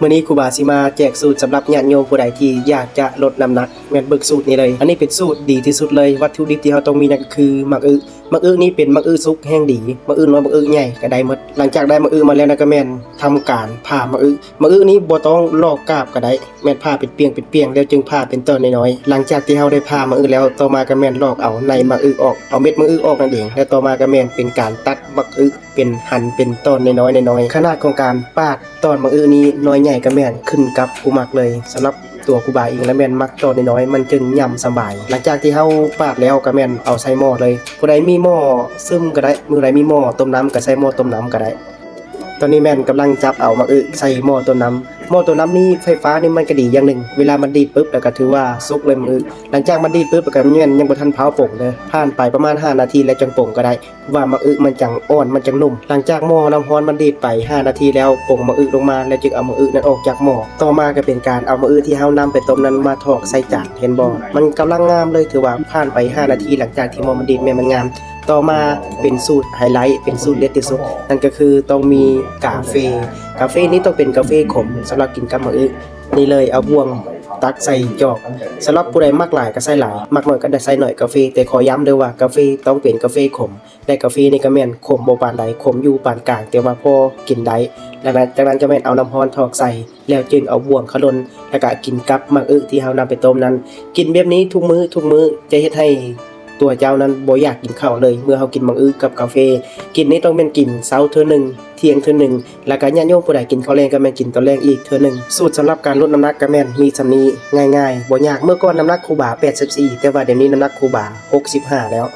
มื่อนี้ครูบาสิมาแจกสูตรสำหรับญาติโยมผู้ใดที่อยากจะลดน้ำหนักแม่นเบิกสูตรนี้เลย อันนี้เป็นสูตรดีที่สุดเลยวัตถุดิบที่เราต้องมีนั่นก็คือมักอึมักอึนี่เป็นมักอึซุกแห้งดีมักอึน้อยมักอึใหญ่ก็ได้หมดหลังจากได้มักอึมาแล้วนะก็แม่นทำการผ่ามักอึมักอึนี้บ่ต้องลอกกาบก็ได้แม่นผ่าเป็นเปียงเป็นเปียงแล้วจึงผ่าเป็นตอนน้อยๆหลังจากที่เราได้ผ่ามักอึแล้วต่อมาก็แม่นลอกเอาในมักอึออกเอาเม็ดมักอึออกนั่นเองแล้วต่อมาก็แม่นเป็นการตัด มักอึเป็นหั่นเป็นตอนน้อยๆน้อยๆขนาดของการปาดตอนมักอึนี้น้อยใหญ่ก็แม่นขึ้นกับกูมักเลยสำหรับตัวกูบาเองและแม่นมักตอนน้อยๆมันจึงย่ำสบาย หลังจากที่เฮาปาดแล้วก็แม่นเอาใส่หม้อเลยผู้ใดมีหม้อซึมก็ได้มือใดมีหม้อต้มน้ำก็ใส่หม้อต้มน้ำก็ได้ ตอนนี้แม่นกำลังจับเอามาอึใส่หม้อต้มน้ำ หม้อต้มน้ำนี่ไฟฟ้านี่มันก็ดีอย่างหนึ่งเวลามันดีดปุ๊บแล้วก็ถือว่าสุกเลยมือหลังจากมันดีดปุ๊บแล้วก็แม่นยังบ่ทันเผาป่งเลยผ่านไปประมาณ 5 นาทีแล้วจังป่งก็ได้ ว่ามักอึมันจังอ่อนมันจังนุ่ม หลังจากหม้อน้ำร้อนมันดีดไป 5 นาทีแล้วป่งมักอึลงมาแล้วจึงเอามักอึนั้นออกจากหม้อต่อมาก็เป็นการเอามักอึที่เฮานำไปต้มนั้นมาถอกใส่จานเห็นบ่มันกำลังงามเลยถือว่าผ่านไป 5 นาที หลังจากที่หม้อมันดีดแม่มันงามต่อมาเป็นสูตรไฮไลท์เป็นสูตรเด็ดที่สุดนั่นก็คือต้องมีกาเฟกาเฟนี้ต้องเป็นกาแฟขมสำหรับกินกับมื้ออึนี่เลยเอาบ่วงตักใส่จอกสำหรับผู้ใดมักหลายก็ใส่หลายมักน้อยก็ได้ใส่หน่อยกาแฟแต่ขอย้ำเด้อว่ากาแฟต้องเป็นกาแฟขมและกาแฟนี่ก็แม่นขมบ่ปานใดขมอยู่ปานกลางแต่ว่าพอกินได้แล้วหลังจากนั้นก็แม่นเอาน้ำร้อนทอกใส่ แล้วจึงเอาบ่วงขลนแล้วก็กินกับมักอึที่เฮานำไปต้มนั้น กินแบบนี้ทุกมื้อทุกมื้อจะเฮ็ดให้ ตัวเจ้านั้นบ่อยากกินข้าวเลย เมื่อเขากินมังอื้อกับกาแฟกินนี้ต้องเป็นกินเช้าเธอหนึ่งเที่ยงเธอหนึ่งแล้วก็ญาติโยมผู้ใดกินข้าวแรงก็แม่นกินตอนแรงอีกเธอหนึ่งสูตรสำหรับการลดน้ำหนักก็แม่นมีสำนีง่ายๆบ่ยากเมื่อก่อนน้ำหนักครูบา 84 แต่ว่าเดี๋ยวนี้น้ำหนักครูบา 65 แล้ว